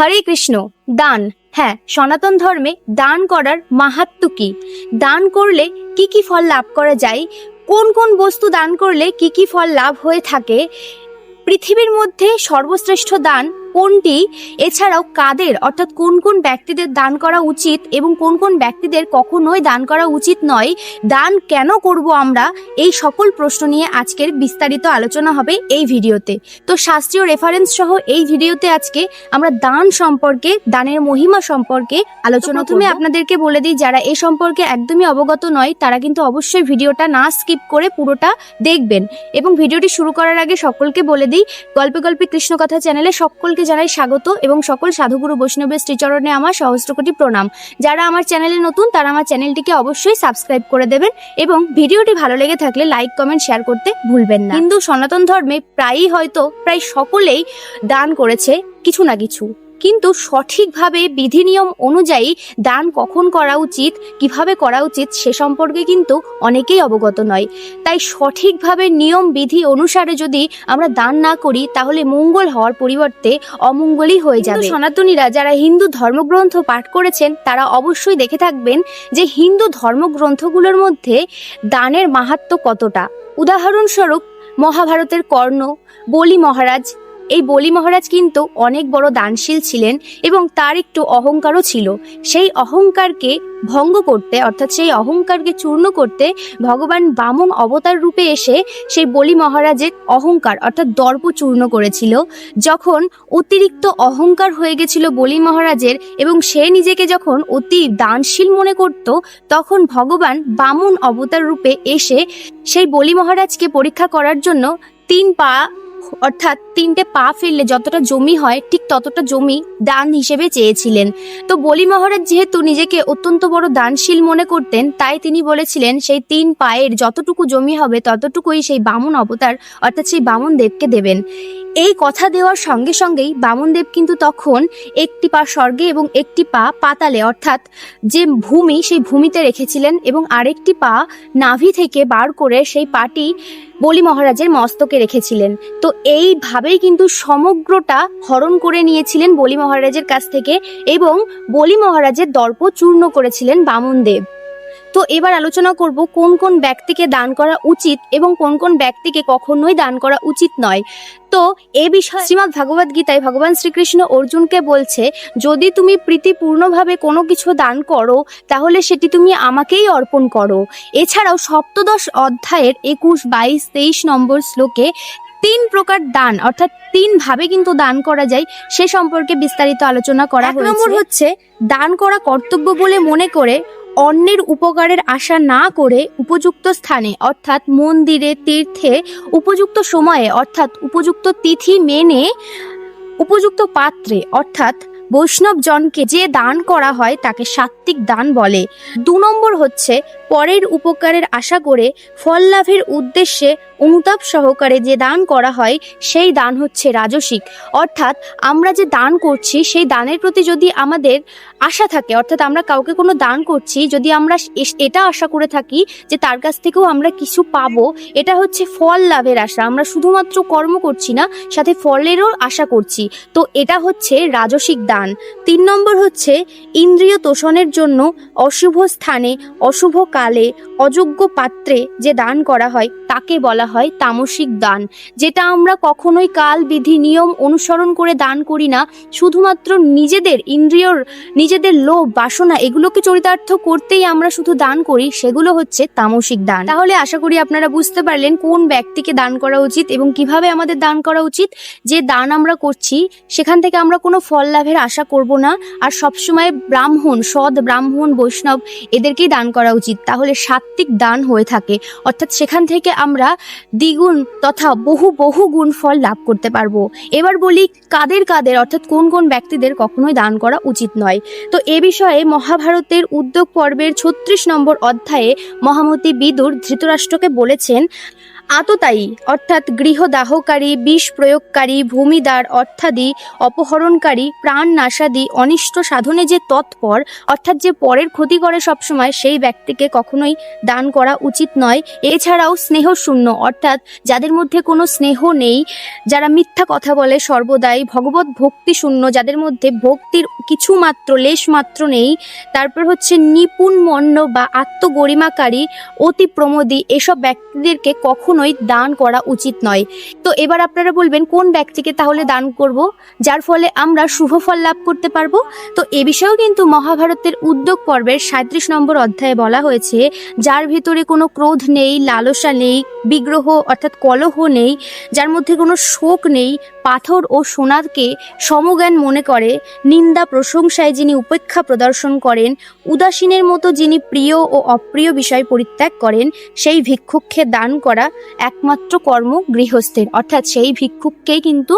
হরে কৃষ্ণ, দান। হ্যাঁ সনাতন ধর্মে দান করার মাহাত্ম কি? দান করলে কি কি ফল লাভ করা যায়? কোন কোন বস্তু দান করলে কি কি ফল লাভ হয়ে থাকে? পৃথিবীর মধ্যে সর্বশ্রেষ্ঠ দান কোনটি? এছাড়াও কাদের অর্থাৎ কোন কোন ব্যক্তিদের দান করা উচিত এবং কোন কোন ব্যক্তিদের কখনোই দান করা উচিত নয়? দান কেন করব আমরা? এই সকল প্রশ্ন নিয়ে আজকের বিস্তারিত আলোচনা হবে এই ভিডিওতে। তো শাস্ত্রীয় রেফারেন্স সহ এই ভিডিওতে আজকে আমরা দান সম্পর্কে দানের মহিমা সম্পর্কে আলোচনা প্রথমে আপনাদেরকে বলে দিই যারা এ সম্পর্কে একদমই অবগত নয় তারা কিন্তু অবশ্যই ভিডিওটা না স্কিপ করে পুরোটা দেখবেন। এবং ভিডিওটি শুরু করার আগে সকলকে বলে দিই গল্পে গল্পে কৃষ্ণ কথা চ্যানেলে সকলকে জানাই স্বাগত এবং সকল সাধুগুরু বৈষ্ণবের শ্রীচরণে আমার সহস্র কোটি প্রণাম। যারা আমার চ্যানেলে নতুন, তারা আমার চ্যানেলটিকে অবশ্যই সাবস্ক্রাইব করে দেবেন এবং ভিডিওটি ভালো লেগে থাকলে লাইক, কমেন্ট, শেয়ার করতে ভুলবেন না। হিন্দু সনাতন ধর্মে প্রায়ই হয়তো, প্রায় সকলেই দান করেছে কিছু না কিছু। কিন্তু সঠিকভাবে বিধি নিয়ম অনুযায়ী দান কখন করা উচিত, কীভাবে করা উচিত সে সম্পর্কে কিন্তু অনেকেই অবগত নয়। তাই সঠিকভাবে নিয়ম বিধি অনুসারে যদি আমরা দান না করি, তাহলে মঙ্গল হওয়ার পরিবর্তে অমঙ্গলই হয়ে যাবে। সনাতনীরা যারা হিন্দু ধর্মগ্রন্থ পাঠ করেছেন, তারা অবশ্যই দেখে থাকবেন যে হিন্দু ধর্মগ্রন্থগুলোর মধ্যে দানের মাহাত্ম কতটা। উদাহরণস্বরূপ, মহাভারতের কর্ণ, বলি মহারাজ এই বলি মহারাজ কিন্তু অনেক বড় দানশীল ছিলেন এবং তার একটু অহংকারও ছিল। সেই অহংকারকে ভঙ্গ করতে, অর্থাৎ সেই অহংকারকে চূর্ণ করতে ভগবান বামন অবতার রূপে এসে সেই বলি মহারাজের অহংকার, অর্থাৎ দর্প চূর্ণ করেছিল। যখন অতিরিক্ত অহংকার হয়ে গেছিল বলি মহারাজের এবং সে নিজেকে যখন অতি দানশীল মনে করত, তখন ভগবান বামন অবতার রূপে এসে সেই বলি মহারাজকে পরীক্ষা করার জন্য তিন পা অর্থাৎ তিনটে পা ফেললে যতটা জমি হয়, ঠিক ততটা জমি দান হিসেবে চেয়েছিলেন। তো বলি মহারাজ, যেহেতু নিজেকে অত্যন্ত বড় দানশীল মনে করতেন, তাই তিনি বলেছিলেন, সেই তিন পায়ের যতটুকু জমি হবে, ততটুকুই সেই বামুন অবতার, অর্থাৎ সেই বামুন দেবকে দেবেন। এই কথা দেওয়ার সঙ্গে সঙ্গেই বামনদেব কিন্তু তখন একটি পা স্বর্গে এবং একটি পা পাতালে, অর্থাৎ যে ভূমি সেই ভূমিতে রেখেছিলেন এবং আরেকটি পা নাভি থেকে বার করে সেই পাটি বলি মহারাজের মস্তকে রেখেছিলেন। তো এইভাবেই কিন্তু সমগ্রটা হরণ করে নিয়েছিলেন বলি মহারাজের কাছ থেকে এবং বলি মহারাজের দর্প চূর্ণ করেছিলেন বামনদেব। তো এবার আলোচনা করব কোন কোন ব্যক্তিকে দান করা উচিত এবং কোন কোন ব্যক্তিকে কখনোই দান করা উচিত নয়। তো এ বিষয়ে শ্রীমৎ ভগবদ গীতায় ভগবান শ্রীকৃষ্ণ অর্জুনকে বলছে যদি তুমি প্রীতিপূর্ণভাবে কোনো কিছু দান করো তাহলে সেটি তুমি আমাকেই অর্পণ করো। এছাড়াও সপ্তদশ অধ্যায়ের একুশ বাইশ তেইশ নম্বর শ্লোকে তিন প্রকার দান অর্থাৎ তিন ভাবে কিন্তু দান করা যায় সে সম্পর্কে বিস্তারিত আলোচনা করা নম্বর হচ্ছে দান করা কর্তব্য বলে মনে করে অন্যের উপকারের আশা না করে উপযুক্ত স্থানে, অর্থাৎ মন্দিরে, তীর্থে, উপযুক্ত সময়ে, অর্থাৎ উপযুক্ত তিথি মেনে, উপযুক্ত পাত্রে, অর্থাৎ বৈষ্ণবজনকে যে দান করা হয় তাকে সাত্ত্বিক দান বলে। দু নম্বর হচ্ছে পরের উপকারের আশা করে ফল লাভের উদ্দেশ্যে অনুতাপ সহকারে যে দান করা হয়, সেই দান হচ্ছে রাজসিক। অর্থাৎ আমরা যে দান করছি, সেই দানের প্রতি যদি আমাদের আশা থাকে, অর্থাৎ আমরা কাউকে কোনো দান করছি, যদি আমরা এটা আশা করে থাকি যে তার কাছ থেকেও আমরা কিছু পাবো, এটা হচ্ছে ফল লাভের আশা। আমরা শুধুমাত্র কর্ম করছি না, সাথে ফলেরও আশা করছি। তো এটা হচ্ছে রাজসিক দান। তিন নম্বর হচ্ছে ইন্দ্রিয় তোষণের জন্য অশুভ স্থানে, অশুভ কালে, অযোগ্য পাত্রে যে দান করা হয়, তাকে বলা হয় তামসিক দান, যেটা আমরা কখনোই কাল বিধি নিয়ম অনুসরণ করে দান করি না। শুধুমাত্র নিজেদের ইন্দ্রিয়র, নিজেদের লোভ, বাসনা এগুলোকে চরিতার্থ করতেই আমরা শুধু দান করি, সেগুলো হচ্ছে তামসিক দান। তাহলে আশা করি আপনারা বুঝতে পারলেন কোন ব্যক্তিকে দান করা উচিত এবং কীভাবে আমাদের দান করা উচিত। যে দান আমরা করছি, সেখান থেকে আমরা কোনো ফল লাভের আশা করব না। আর সবসময় ব্রাহ্মণ, সৎ ব্রাহ্মণ, বৈষ্ণব এদেরকেই দান করা উচিত। তাহলে সাত্ত্বিক দান হয়ে থাকে। অর্থাৎ সেখান থেকে আমরা দ্বিগুণ তথা বহু বহু গুণ ফল লাভ করতে পারব। এবার বলি কাদের কাদের, অর্থাৎ কোন কোন ব্যক্তিদের কখনোই দান করা উচিত নয়। তো এ বিষয়ে মহাভারতের উদ্যোগ পর্বের ছত্রিশ নম্বর অধ্যায়ে মহামতি বিদুর ধৃতরাষ্ট্রকে বলেছেন আততায়ী, অর্থাৎ গৃহদাহকারী, বিষ প্রয়োগকারী, ভূমিদার, অর্থাদি, অপহরণকারী প্রাণ নাশাদি অনিষ্ট সাধনে যে তৎপর, অর্থাৎ যে পরের ক্ষতি করে সবসময়, সেই ব্যক্তিকে কখনোই দান করা উচিত নয়। এছাড়াও স্নেহ শূন্য অর্থাৎ যাদের মধ্যে কোনো স্নেহ নেই, যারা মিথ্যা কথা বলে সর্বদাই, ভগবত ভক্তি শূন্য, যাদের মধ্যে ভক্তির কিছু মাত্র লেশ মাত্র নেই, তারপর হচ্ছে নিপুণ মন্য বা আত্মগরিমাকারী অতি প্রমোদী এসব ব্যক্তিদেরকে কখনোই দান করা উচিত নয়। তো এবার আপনারা বলবেন, কোন ব্যক্তিকে তাহলে দান করব? যার ফলে আমরা শুভ ফল লাভ করতে পারব। তো এ বিষয়েও কিন্তু মহাভারতের উদ্যোগ পর্বের সাঁত্রিশ নম্বর অধ্যায়ে বলা হয়েছে, যার ভিতরে কোনো ক্রোধ নেই, লালসা নেই, বিগ্রহ অর্থাৎ কলহ নেই, যার মধ্যে কোনো শোক নেই পাথর ও সোনাকে সমজ্ঞান মনে করে, নিন্দা প্রশংসায় যিনি উপেক্ষা প্রদর্শন করেন, উদাসীনের মতো যিনি প্রিয় ও অপ্রিয় বিষয় পরিত্যাগ করেন, সেই ভিক্ষুককে দান করা একমাত্র কর্ম গৃহস্থের। অর্থাৎ সেই ভিক্ষুককেই কিন্তু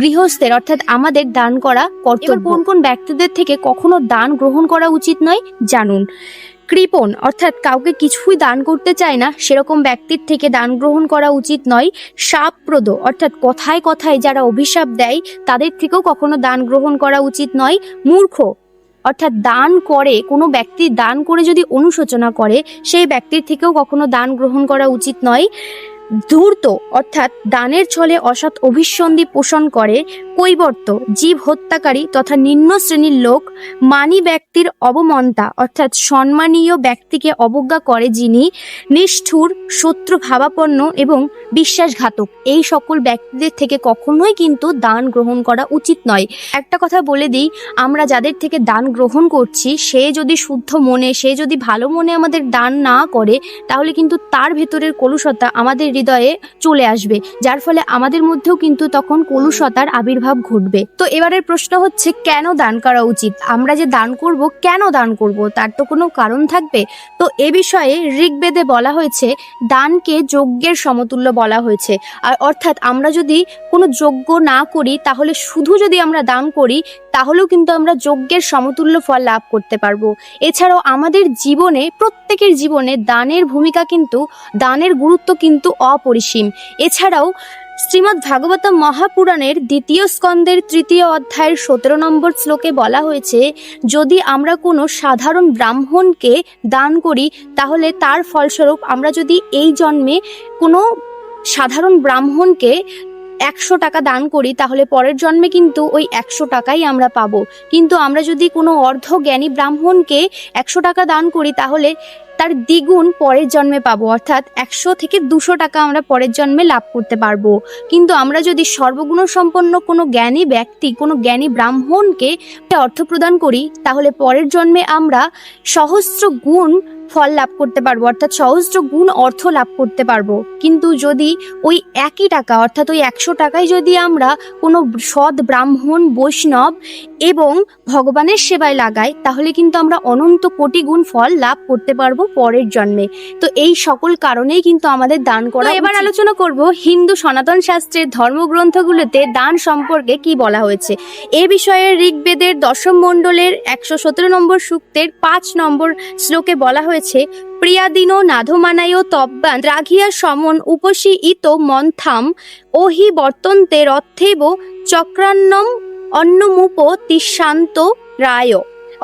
গৃহস্থের, অর্থাৎ আমাদের দান করা কর্তব্য। কোন কোন ব্যক্তিদের থেকে কখনো দান গ্রহণ করা উচিত নয় জানুন। কৃপণ, অর্থাৎ কাউকে কিছুই দান করতে চায় না, সেরকম ব্যক্তির থেকে দান গ্রহণ করা উচিত নয়। সাপপ্রদ, অর্থাৎ কথায় কথায় যারা অভিশাপ দেয়, তাদের থেকেও কখনো দান গ্রহণ করা উচিত নয়। মূর্খ, অর্থাৎ দান করে, কোনো ব্যক্তি দান করে যদি অনুশোচনা করে, সেই ব্যক্তির থেকেও কখনো দান গ্রহণ করা উচিত নয়। ধূর্ত, অর্থাৎ দানের ছলে অসৎ অভিসন্ধি পোষণ করে কৈবর্ত জীব হত্যাকারী তথা নিম্ন শ্রেণির লোক মানি ব্যক্তির অবমন্তা, অর্থাৎ সম্মানীয় ব্যক্তিকে অবজ্ঞা করে যিনি নিষ্ঠুর, শত্রু ভাবাপন্ন এবং বিশ্বাসঘাতক। এই সকল ব্যক্তিদের থেকে কখনোই কিন্তু দান গ্রহণ করা উচিত নয়। একটা কথা বলে দিই, আমরা যাদের থেকে দান গ্রহণ করছি, সে যদি শুদ্ধ মনে, সে যদি ভালো মনে আমাদের দান না করে, তাহলে কিন্তু তার ভেতরের কলুষতা আমাদের হৃদয়ে চলে আসবে। যার ফলে আমাদের মধ্যেও কিন্তু তখন কলুষতার আবির্ভাব ঘটবে। তো এবারের প্রশ্ন হচ্ছে, কেন দান করা উচিত? আমরা যে দান করব, কেন দান করব? তার তো কোনো কারণ থাকবে? তো এ বিষয়ে ঋগ্বেদে বলা হয়েছে, দানকে যজ্ঞের সমতুল্য বলা হয়েছে। আর অর্থাৎ আমরা যদি কোনো যজ্ঞ না করি, তাহলে শুধু যদি আমরা দান করি, তাহলেও কিন্তু আমরা যজ্ঞের সমতুল্য ফল লাভ করতে পারব। এছাড়াও আমাদের জীবনে, প্রত্যেকের জীবনে দানের ভূমিকা কিন্তু, দানের গুরুত্ব কিন্তু অপরিসীম। এছাড়াও শ্রীমদ্ ভাগবত মহাপুরাণের দ্বিতীয় স্কন্দের তৃতীয় অধ্যায়ের সতেরো নম্বর শ্লোকে বলা হয়েছে, যদি আমরা কোনো সাধারণ ব্রাহ্মণকে দান করি, তাহলে তার ফলস্বরূপ আমরা যদি এই জন্মে কোনো সাধারণ ব্রাহ্মণকে একশো টাকা দান করি, তাহলে পরের জন্মে কিন্তু ওই একশো টাকাই আমরা পাবো। কিন্তু আমরা যদি কোনো অর্ধ জ্ঞানী ব্রাহ্মণকে একশো টাকা দান করি, তাহলে তার দ্বিগুণ পরের জন্মে পাবো, অর্থাৎ একশো থেকে দুশো টাকা আমরা পরের জন্মে লাভ করতে পারব। কিন্তু আমরা যদি সর্বগুণ সম্পন্ন কোনো জ্ঞানী ব্যক্তি, কোনো জ্ঞানী ব্রাহ্মণকে অর্থ প্রদান করি, তাহলে পরের জন্মে আমরা সহস্র গুণ ফল লাভ করতে পারব, অর্থাৎ সহস্র গুণ অর্থ লাভ করতে পারব। কিন্তু যদি ওই একই টাকা, অর্থাৎ ওই একশো টাকায় যদি আমরা কোনো সৎ ব্রাহ্মণ, বৈষ্ণব এবং ভগবানের সেবায় লাগাই তাহলে কিন্তু আমরা অনন্ত কোটি গুণ ফল লাভ করতে পারব পরের জন্মে। তো এই সকল কারণেই কিন্তু আমাদের দান করা এবার আলোচনা করব হিন্দু সনাতন শাস্ত্রের ধর্মগ্রন্থগুলোতে দান সম্পর্কে কি বলা হয়েছে। এ বিষয়ে ঋগ্বেদের দশম মণ্ডলের একশো সতেরো নম্বর সূক্তের পাঁচ নম্বর শ্লোকে বলা হয়েছে প্রিয়াদিনো নাধমানায় তব্বান রাঘিয়া সমন উপসী ইত মন্থাম ওহি বর্তন্তে রথেব চক্রান্নম অন্নমুপ তিশান্ত রায়।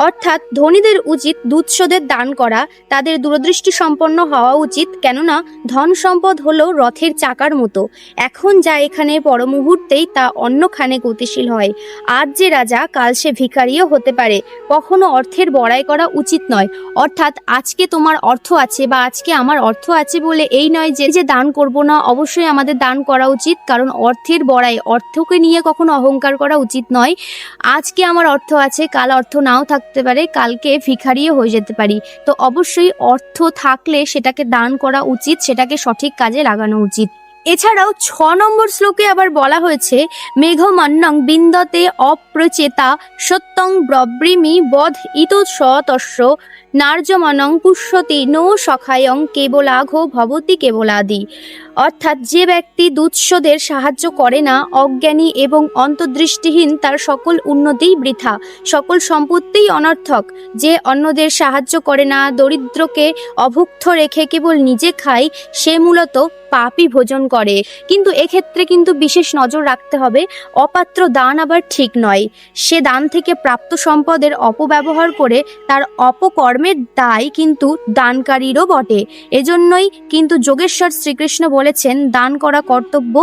অর্থাৎ ধনীদের উচিত দুধসদের দান করা, তাদের দূরদৃষ্টি সম্পন্ন হওয়া উচিত, কেননা ধন সম্পদ হলো রথের চাকার মতো। এখন যা এখানে পর মুহূর্তেই তা অন্যখানে গতিশীল হয়। আজ যে রাজা, কাল সে ভিখারিও হতে পারে। কখনো অর্থের বড়াই করা উচিত নয়। অর্থাৎ আজকে তোমার অর্থ আছে বা আজকে আমার অর্থ আছে বলে এই নয় যে যে দান করব না, অবশ্যই আমাদের দান করা উচিত, কারণ অর্থের বড়াই, অর্থকে নিয়ে কখনো অহংকার করা উচিত নয়। আজকে আমার অর্থ আছে, কাল অর্থ নাও থাকতে পারে, কালকে ভিখারিও হয়ে যেতে পারি। তো অবশ্যই অর্থ থাকলে সেটাকে দান করা উচিত, সেটাকে সঠিক কাজে লাগানো উচিত। এছাড়াও ছ নম্বর শ্লোকে আবার বলা হয়েছে, মেঘমান্নং বিন্দতে অপ্রচেতা সত্যং ব্রব্রিমি বধ ইত তস্য নার্যমনং পুষ্যতি নো সখায়ং কেবলাঘ ভবতি কেবলাদি। অর্থাৎ যে ব্যক্তি দুৎসদের সাহায্য করে না, অজ্ঞানী এবং অন্তর্দৃষ্টিহীন, তার সকল উন্নতিই বৃথা, সকল সম্পত্তিই অনর্থক। যে অন্যদের সাহায্য করে না, দরিদ্রকে অভুক্ত রেখে কেবল নিজে খায়, সে মূলত পাপই ভোজন করে। কিন্তু এক্ষেত্রে কিন্তু বিশেষ নজর রাখতে হবে, অপাত্র দান আবার ঠিক নয়। সে দান থেকে প্রাপ্ত সম্পদের অপব্যবহার করে, তার অপকর্মের দায় কিন্তু দানকারীরও বটে। এজন্যই কিন্তু যোগেশ্বর শ্রীকৃষ্ণ বলেছেন, দান করা কর্তব্য,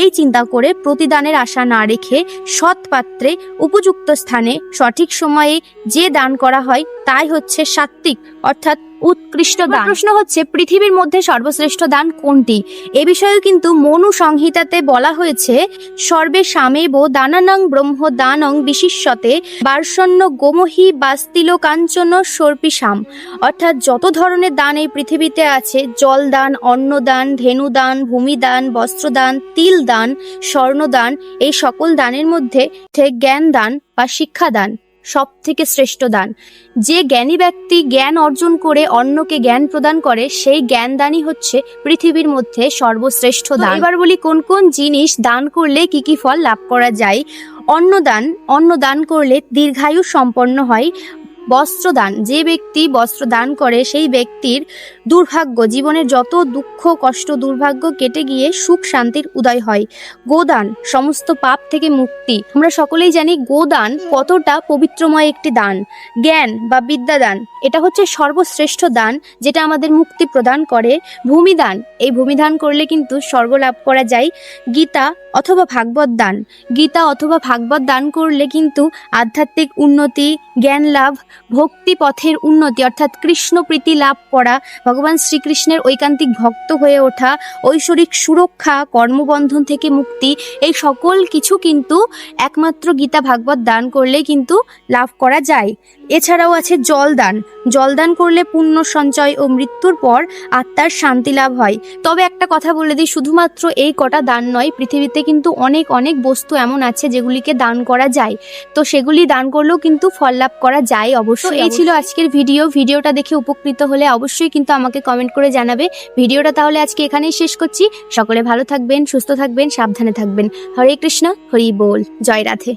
এই চিন্তা করে প্রতিদানের আশা না রেখে সৎ পাত্রে উপযুক্ত স্থানে সঠিক সময়ে যে দান করা হয়, তাই হচ্ছে সাত্ত্বিক। অর্থাৎ উৎকৃষ্ট দান। প্রশ্ন হচ্ছে, পৃথিবীর মধ্যে সর্বশ্রেষ্ঠ দান কোনটি? এ বিষয়েও কিন্তু মনু সংহিতাতে বলা হয়েছে, সর্বে সামেব দানানাং ব্রহ্ম দানং বিশিষ্যতে বার্ষণ্য গোমহী বাস্তিল কাঞ্চন সর্পিসাম অর্থাৎ যত ধরনের দান এই পৃথিবীতে আছে, জল দান, অন্ন দান, ধেনু অন্নদান ধেনুদান ভূমিদান বস্ত্রদান তিল দান স্বর্ণদান এই সকল দানের মধ্যে জ্ঞান দান বা শিক্ষাদান সব থেকে শ্রেষ্ঠ দান। যে জ্ঞানী ব্যক্তি জ্ঞান অর্জন করে অন্যকে জ্ঞান প্রদান করে সেই জ্ঞানদানই হচ্ছে পৃথিবীর মধ্যে সর্বশ্রেষ্ঠ দান। এবার বলি কোন কোন জিনিস দান করলে কি কি ফল লাভ করা যায়? অন্নদান অন্নদান করলে দীর্ঘায়ু সম্পন্ন হয়। বস্ত্রদান। যে ব্যক্তি বস্ত্র দান করে, সেই ব্যক্তির দুর্ভাগ্য, জীবনের যত দুঃখ, কষ্ট, দুর্ভাগ্য কেটে গিয়ে সুখ, শান্তির উদয় হয়। গোদান, সমস্ত পাপ থেকে মুক্তি। আমরা সকলেই জানি গোদান কতটা পবিত্রময় একটি দান। জ্ঞান বা বিদ্যাদান, এটা হচ্ছে সর্বশ্রেষ্ঠ দান যেটা আমাদের মুক্তি প্রদান করে। ভূমিদান, এই ভূমিদান করলে কিন্তু স্বর্গ লাভ করা যায়। গীতা অথবা ভাগবত দান। গীতা অথবা ভাগবত দান করলে কিন্তু আধ্যাত্মিক উন্নতি, জ্ঞান লাভ ভক্তি পথের উন্নতি, অর্থাৎ কৃষ্ণ প্রীতি লাভ করা, ভগবান শ্রীকৃষ্ণের ঐকান্তিক ভক্ত হয়ে ওঠা, ঐশ্বরিক সুরক্ষা, কর্মবন্ধন থেকে মুক্তি, এই সকল কিছু কিন্তু একমাত্র গীতা ভাগবত দান করলে কিন্তু লাভ করা যায়। এছাড়াও আছে জলদান। জলদান করলে পুণ্য সঞ্চয় ও মৃত্যুর পর আত্মার শান্তি লাভ হয়। তবে একটা কথা বলে দিই, শুধুমাত্র এই কটা দান নয়, পৃথিবীতে কিন্তু অনেক অনেক বস্তু এমন আছে যেগুলিকে দান করা যায়। তো সেগুলি দান করলেও কিন্তু ফল লাভ করা যায় অবশ্যই এই ছিল আজকের ভিডিও ভিডিওটা দেখে উপকৃত হলে অবশ্যই কিন্তু আমাকে কমেন্ট করে জানাবে। ভিডিওটা তাহলে আজকে এখানেই শেষ করছি। সকলে ভালো থাকবেন সুস্থ থাকবেন সাবধানে থাকবেন। হরে কৃষ্ণ হরি বল। জয় রাধে।